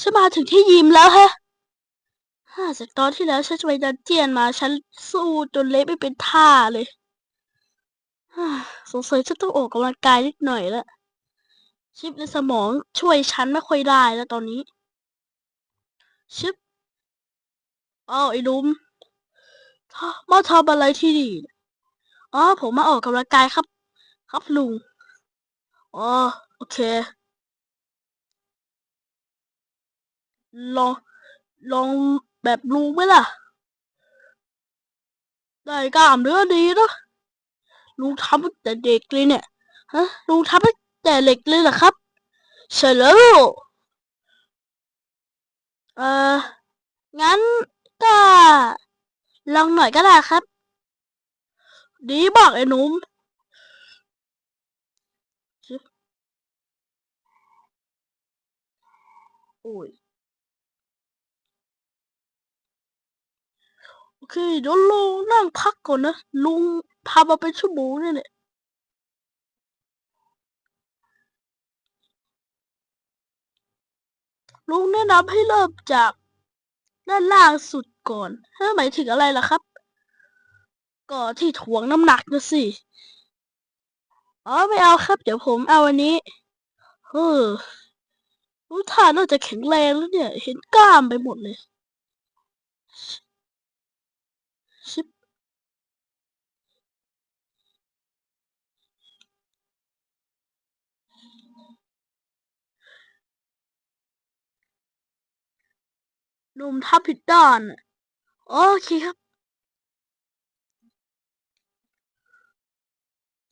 ฉันมาถึงที่ยิมแล้วฮะฮ่าจากตอนที่แล้วฉันจะไปดันเจียนมา ฉันสู้จนเละไม่เป็นท่าเลยฮ่าสงสัยฉันต้องออกกำลังกายนิดหน่อยละชิปในสมองช่วยฉันไม่ค่อยได้แล้วตอนนี้ ชิปอ้าวไอ้หนุ่มมาทำอะไรที่นี่เนี่ยอ๋อผมมาออกกำลังกายครับ ครับลุงอ๋อโอเค ลอง ลองแบบลุงไหมล่ะ ได้กล้ามเนื้อดีนะลุงทำตั้งแต่เด็กเลยเนี่ย ฮะลุงทำตั้งแต่เด็กเลยเหรอครับใช่แล้วเอองั้นก็ลองหน่อยก็ได้ครับ ดีมากไอ้หนุ่มโอ้ย เคเดี๋ยวลุงนั่งพักก่อนนะ ลุงทำมาเป็นชั่วโมงเนี่ยแหละลุงแนะนำให้เริ่มจาก ด้านล่างสุดก่อนหมายถึงอะไรล่ะครับ ก็ที่ถ่วงน้ำหนักนะสิ อ๋อไม่เอาครับ เดี๋ยวผมเอาอันนี้ เออรู้ท่าน่าจะแข็งแรงแล้วเนี่ย เห็นกล้ามไปหมดเลย ชิบหนุ่มทับผิดด้าน โอเคครับ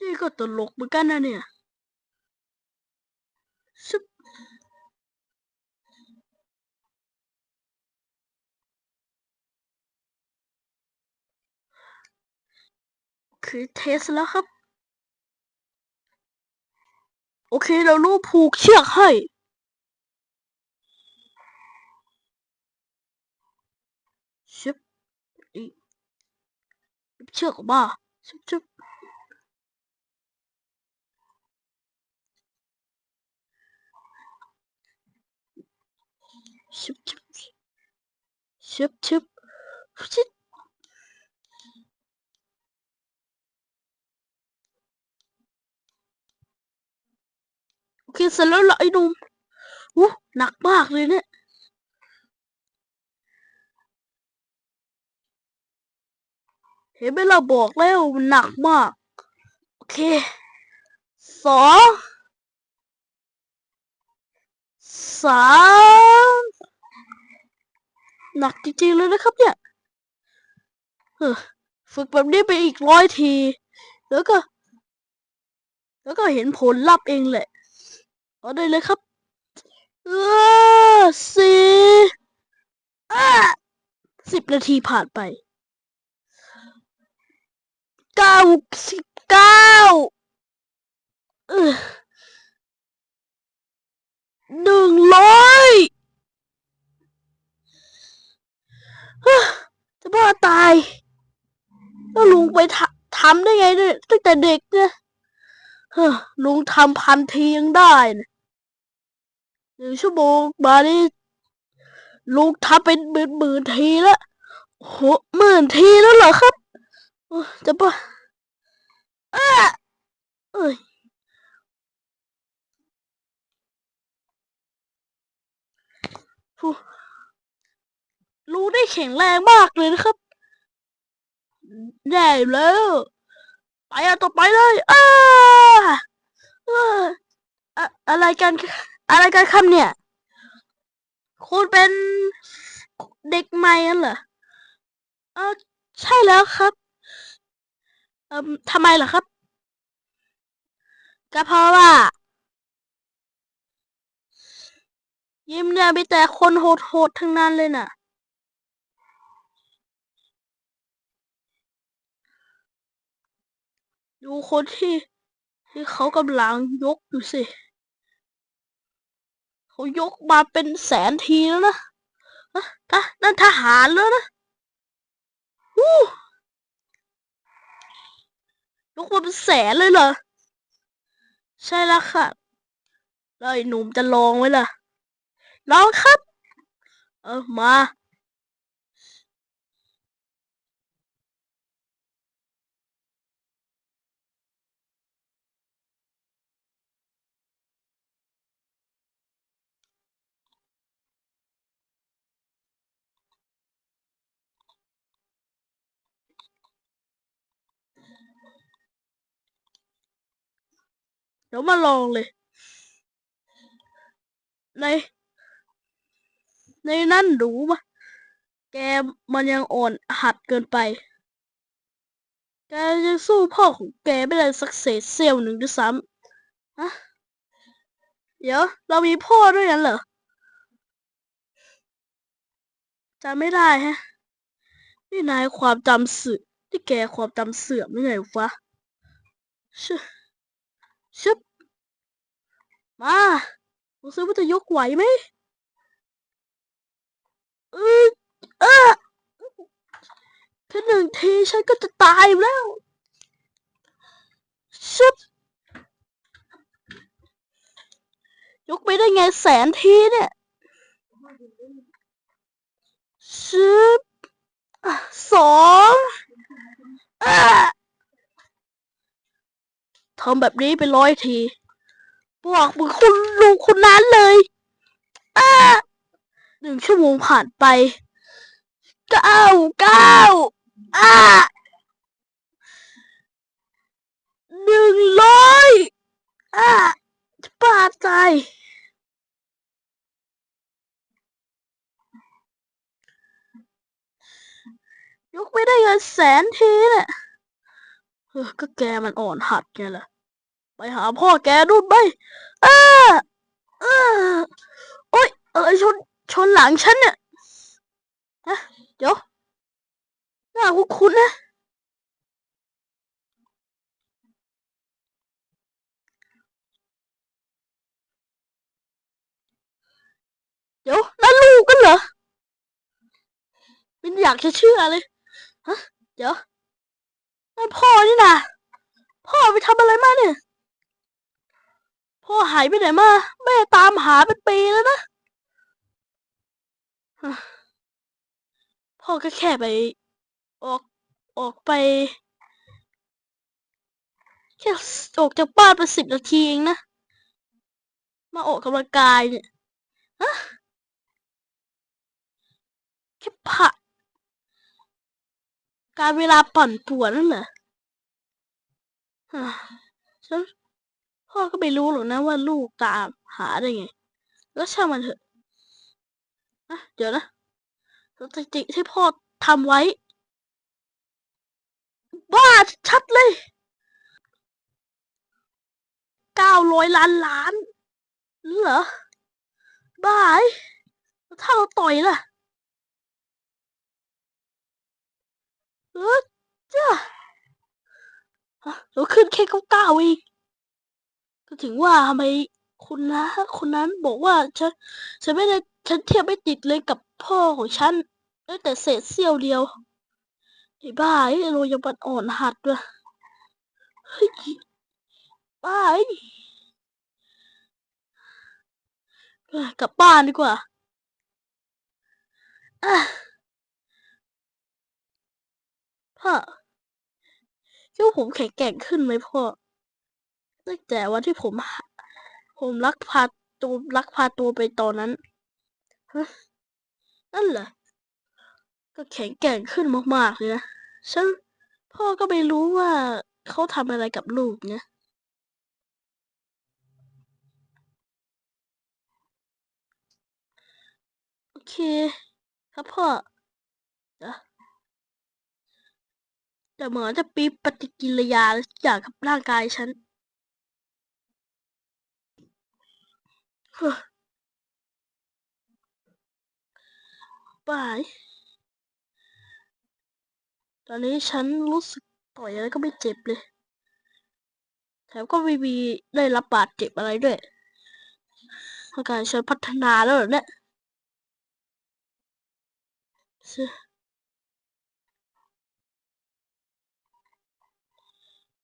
นี่ก็ตลกเหมือนกันนะเนี่ยชิบ คือเทสแล้วครับ โอเคเราลูกผูกเชือกให้ชิบอีเชือกออกมาชิบชิบชิบชิบชิบชิบชิบ อเคเสร็จแล้วละไอ้หนุ่มอู้หนักมากเลยเนี่ยเห็นไหมเราบอกแล้วมันหนักมาก โอเคสองสามหนักจริงๆเลยนะครับเนี่ยเออฝึกแบบนี้ไปอีกร้อยที แล้วก็ แล้วก็เห็นผลลัพธ์เองแหละ เอาได้เลยครับเออสี่อะสิบนาทีผ่านไปเก้าสิบเก้าหนึ่งร้อยจะบ้าตาย แล้วลุงไปทำทำได้ไงเนี่ยตั้งแต่เด็กเนี่ย เฮ้อลุงทำพันทียังได้นะหนึ่งชั่วโมงมานี่ลุงทำเป็นหมื่นหมื่นทีแล้วโหหมื่นทีแล้วเหรอครับจะบ้าอ้าเอ้ยรู้ได้แข็งแรงมากเลยนะครับ ได้แล้ว ไปอะต่อไปเลยอ้าอ้าอะอะไรกันอะไรกันครับเนี่ย คุณเป็นเด็กใหม่กันเหรอเออใช่แล้วครับเอ่มทำไมเหรอครับ ก็เพราะว่า ยิ้มเนี่ยมีแต่คนโหดๆทั้งนั้นเลยน่ะ ดูคนที่ที่เขากำลังยกอยู่สิ เขายกมาเป็นแสนทีแล้วนะอะนั่นทหารแล้วนะวู้ยกมาเป็นแสนเลยเหรอ ใช่แล้วค่ะแล้วไอ้หนุ่มจะลองไหมล่ะลองครับ เออมา เดี๋ยวมาลองเลย ใน ในนั่นรู้ปะแกมันยังอ่อนหัดเกินไป แกยังสู้พ่อของแกไม่ได้สักเศษเสี้ยวหนึ่งด้วยซ้ำฮะเดี๋ยว เรามีพ่อด้วยกันเหรอจำไม่ได้ฮะ นี่นายความจำเสื่อมที่แกความจำเสื่อมหรือไงวะชึ ชึบมาดูซิว่าจะยกไหวไหมเออเออแค่หนึ่งทีฉันก็จะตายแล้วชึบยกไปได้ไงแสนทีเนี่ยชึบสองอะ ทำแบบนี้ไปร้อยทีบอกมึงคุณลุงคนนั้นเลยอะหนึ่งชั่วโมงผ่านไปเก้าเก้าอะหนึ่งร้อยอะจะบ้าใจยยกไม่ได้เงินแสนทีเนี่ย เออก็แกมันอ่อนหัดไงล่ะ ไปหาพ่อแกดูนไปเอ้าอ้าโอ๊ยอะไรชนชนหลังฉันเนี่ยฮะเดี๋ยวหน้าคุ้นๆนะเดี๋ยวนั่นลูกกันเหรอไม่อยากจะเชื่อเลย ฮะ เดี๋ยว พ่อนี่นะพ่อไปทำอะไรมาเนี่ย พ่อหายไปไหนมา แม่ตามหาเป็นปีแล้วนะฮะพ่อก็แค่ไป ออกออกไปแค่ออกจากบ้านไปสิบนาทีเองนะ มาออกกำลังกายเนี่ยฮะแค่ผ่า การเวลาปั่นป่วนนั่นเหรอฮะฉันพ่อก็ไม่รู้หรอกนะว่าลูกตามหาได้ไงแล้วช่างมันเถอะนะเดี๋ยวนะสถิติที่พ่อทำไว้บ้าชัดเลยเก้าร้อยล้านล้านเหรอบ้าแล้วถ้าเราต่อยล่ะ จ้าฮะเราขึ้นแค่เก้าเก้าองก็ถึงว่าทำไมคุณนะคนนั้นบอกว่าฉันฉันไม่ได้ฉันเทียบไม่ติดเลยกับพ่อของฉันได้แต่เศษเสี้ยวเดียวไอ้บ้าไอ้โรยบันอ่อนหัดด้วยเฮ้ยบ้าไอ้กลับบ้านดีกว่าอะ พ่อคิดว่ผมแข็งแกร่งขึ้นไหมพ่อตั้งแต่วันที่ผม ผมลักพาตัวลักพาตัวไปตอนนั้นนั่นเหรอก็แข็งแกร่งขึ้นมากๆเลยนะฉันพ่อก็ไม่รู้ว่าเขาทำอะไรกับลูกเนี่ยโอเค ครับพ่อเดี๋ยว แต่เหมือนจะปีปฏิกิริยาอะไรสักอย่างกับร่างกายฉันบาย ตอนนี้ฉันรู้สึกต่อยอะไรก็ไม่เจ็บเลย แถมก็ไม่มีได้รับบาดเจ็บอะไรด้วยร่างกายฉันพัฒนาแล้วเหรอเนี่ย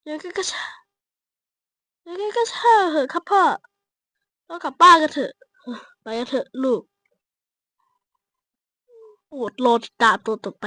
ยังไงก็ช่างยังไงก็ช่างเหอะครับพ่อเรากลับบ้านกันเถอะ ไปกันเถอะลูกปวดรอติดตาตัวต่อไป